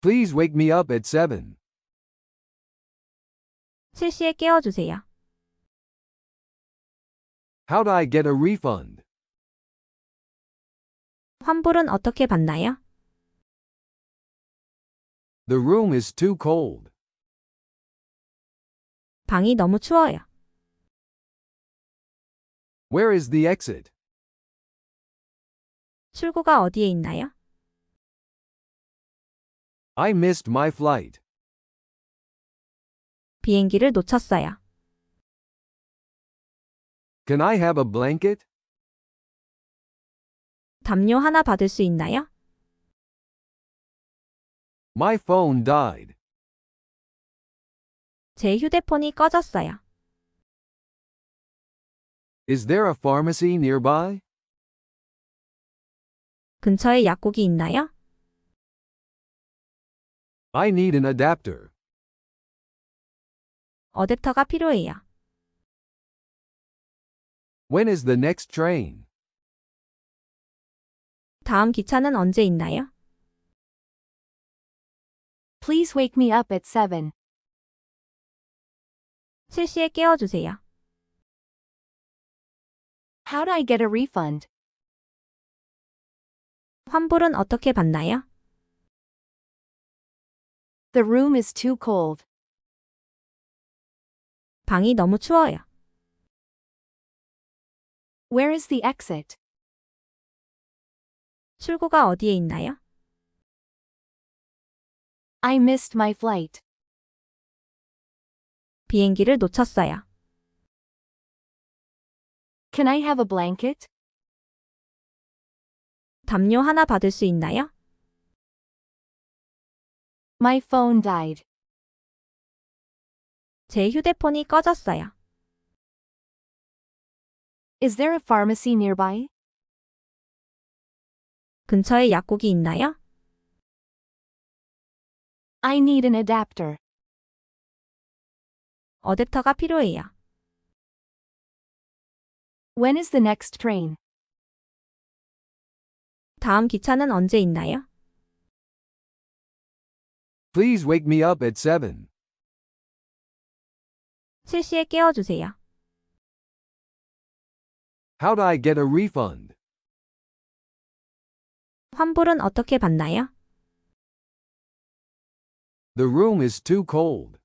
Please wake me up at 7. 7시에 깨워주세요. How'd I get a refund? 환불은 어떻게 받나요? The room is too cold. 방이 너무 추워요. Where is the exit? 출구가 어디에 있나요? I missed my flight. 비행기를 놓쳤어요. Can I have a blanket? 담요 하나 받을 수 있나요? My phone died. 제 휴대폰이 꺼졌어요. Is there a pharmacy nearby? 근처에 약국이 있나요? I need an adapter. 어댑터가 필요해요. When is the next train? 다음 기차는 언제 있나요? Please wake me up at 7. 7시에 깨워주세요. How'd I get a refund? 환불은 어떻게 받나요? The room is too cold. 방이 너무 추워요. Where is the exit? 출구가 어디에 있나요? I missed my flight. 비행기를 놓쳤어요. Can I have a blanket? 담요 하나 받을 수 있나요? My phone died. 제 휴대폰이 꺼졌어요. Is there a pharmacy nearby? 근처에 약국이 있나요? I need an adapter. 어댑터가 필요해요. When is the next train? 다음 기차는 언제 있나요? Please wake me up at 7. 7시에 깨워주세요. How'd I get a refund? 환불은 어떻게 받나요? The room is too cold.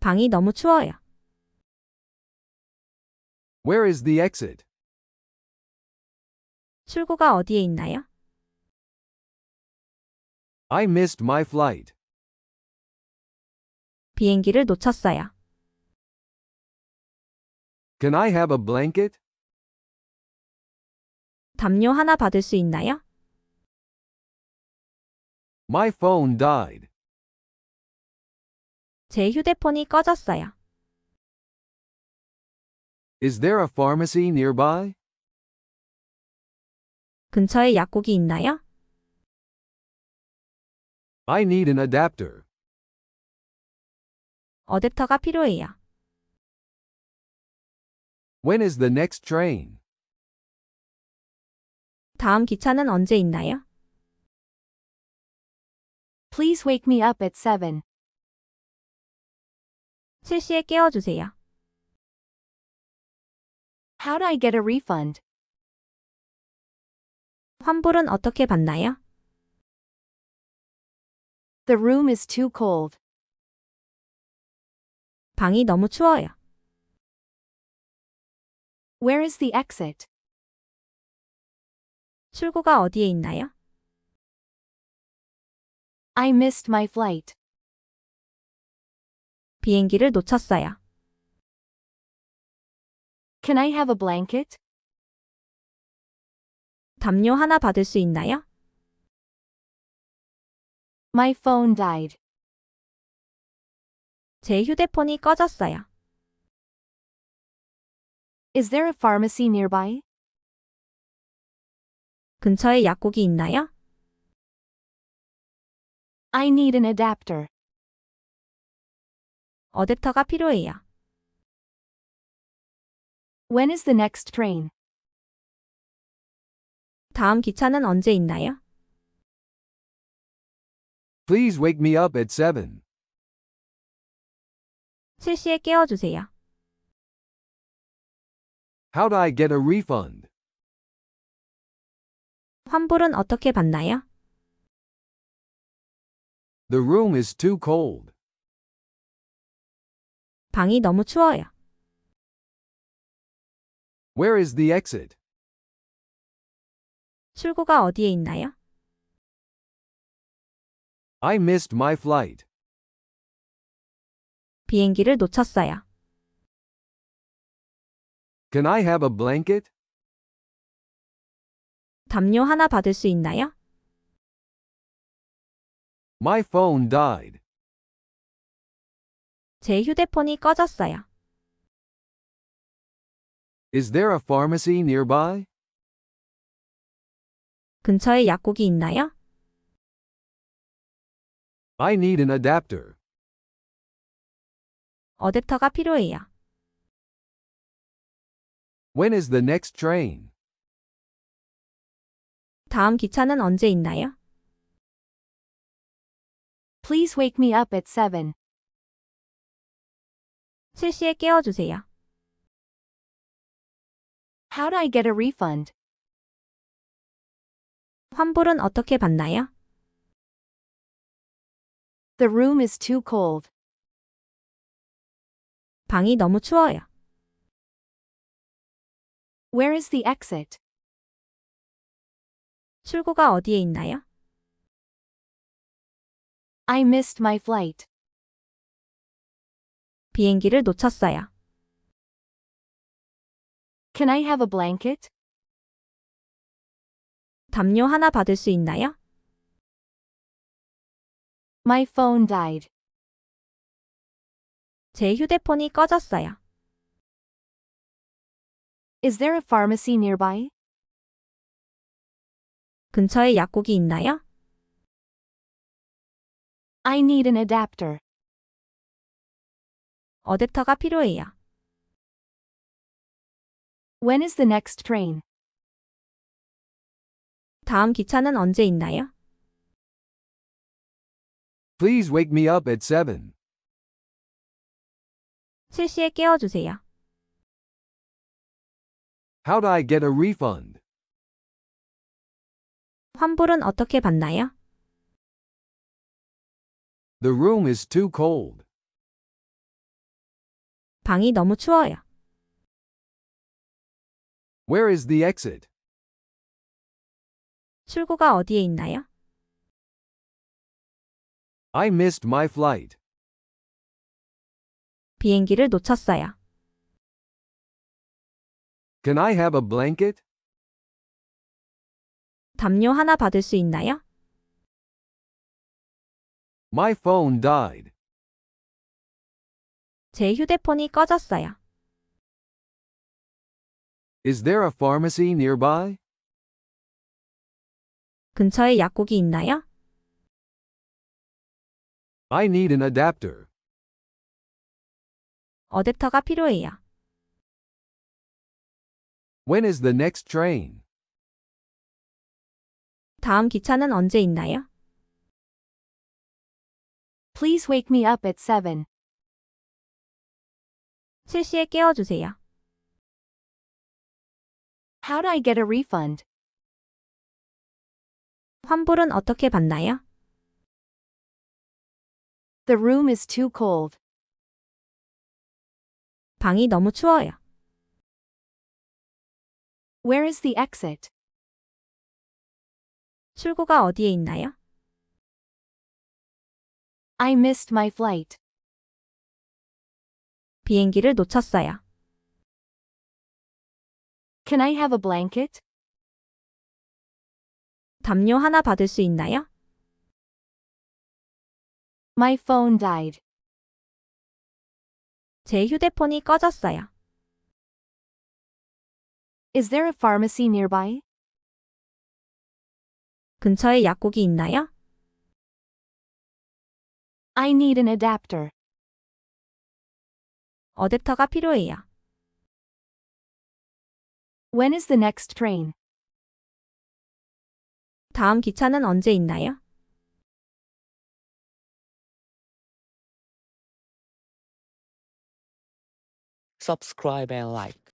방이 너무 추워요. Where is the exit? 출구가 어디에 있나요? I missed my flight. 비행기를 놓쳤어요. Can I have a blanket? 담요 하나 받을 수 있나요? My phone died. 제 휴대폰이 꺼졌어요. Is there a pharmacy nearby? 근처에 약국이 있나요? I need an adapter. 어댑터가 필요해요. When is the next train? 다음 기차는 언제 있나요? Please wake me up at 7. 7시에 깨워주세요. How'd I get a refund? 환불은 어떻게 받나요? The room is too cold. 방이 너무 추워요. Where is the exit? 출구가 어디에 있나요? I missed my flight. 비행기를 놓쳤어요. Can I have a blanket? 담요 하나 받을 수 있나요? My phone died. 제 휴대폰이 꺼졌어요. Is there a pharmacy nearby? 근처에 약국이 있나요? I need an adapter. 어댑터가 필요해요. When is the next train? 다음 기차는 언제 있나요? Please wake me up at 7. 7시에 깨워주세요. How do I get a refund? 환불은 어떻게 받나요? The room is too cold. 방이 너무 추워요. Where is the exit? 출구가 어디에 있나요? I missed my flight. 비행기를 놓쳤어요. Can I have a blanket? 담요 하나 받을 수 있나요? My phone died. 제 휴대폰이 꺼졌어요. Is there a pharmacy nearby? 근처에 약국이 있나요? I need an adapter. 어댑터가 필요해요. When is the next train? 다음 기차는 언제 있나요? Please wake me up at 7. 7시에 깨워주세요. How do I get a refund? 환불은 어떻게 받나요? The room is too cold. 방이 너무 추워요. Where is the exit? 출구가 어디에 있나요? I missed my flight. 비행기를 놓쳤어요. Can I have a blanket? 담요 하나 받을 수 있나요? My phone died. 제 휴대폰이 꺼졌어요. Is there a pharmacy nearby? 근처에 약국이 있나요? I need an adapter. 어댑터가 필요해요. When is the next train? 다음 기차는 언제 있나요? Please wake me up at 7. 7시에 깨워주세요. How do I get a refund? 환불은 어떻게 받나요? The room is too cold. 방이 너무 추워요. Where is the exit? 출구가 어디에 있나요? I missed my flight. 비행기를 놓쳤어요. Can I have a blanket? 담요 하나 받을 수 있나요? My phone died. 제 휴대폰이 꺼졌어요. Is there a pharmacy nearby? 근처에 약국이 있나요? I need an adapter. 어댑터가 필요해요. When is the next train? 다음 기차는 언제 있나요? Please wake me up at 7. 7시에 깨워주세요. How do I get a refund? 환불은 어떻게 받나요? The room is too cold. 방이 너무 추워요. Where is the exit? 출구가 어디에 있나요? I missed my flight. 비행기를 놓쳤어요. Can I have a blanket? 담요 하나 받을 수 있나요? My phone died. 제 휴대폰이 꺼졌어요. Is there a pharmacy nearby? 근처에 약국이 있나요? I need an adapter. 어댑터가 필요해요. When is the next train? 다음 기차는 언제 있나요? Subscribe and like.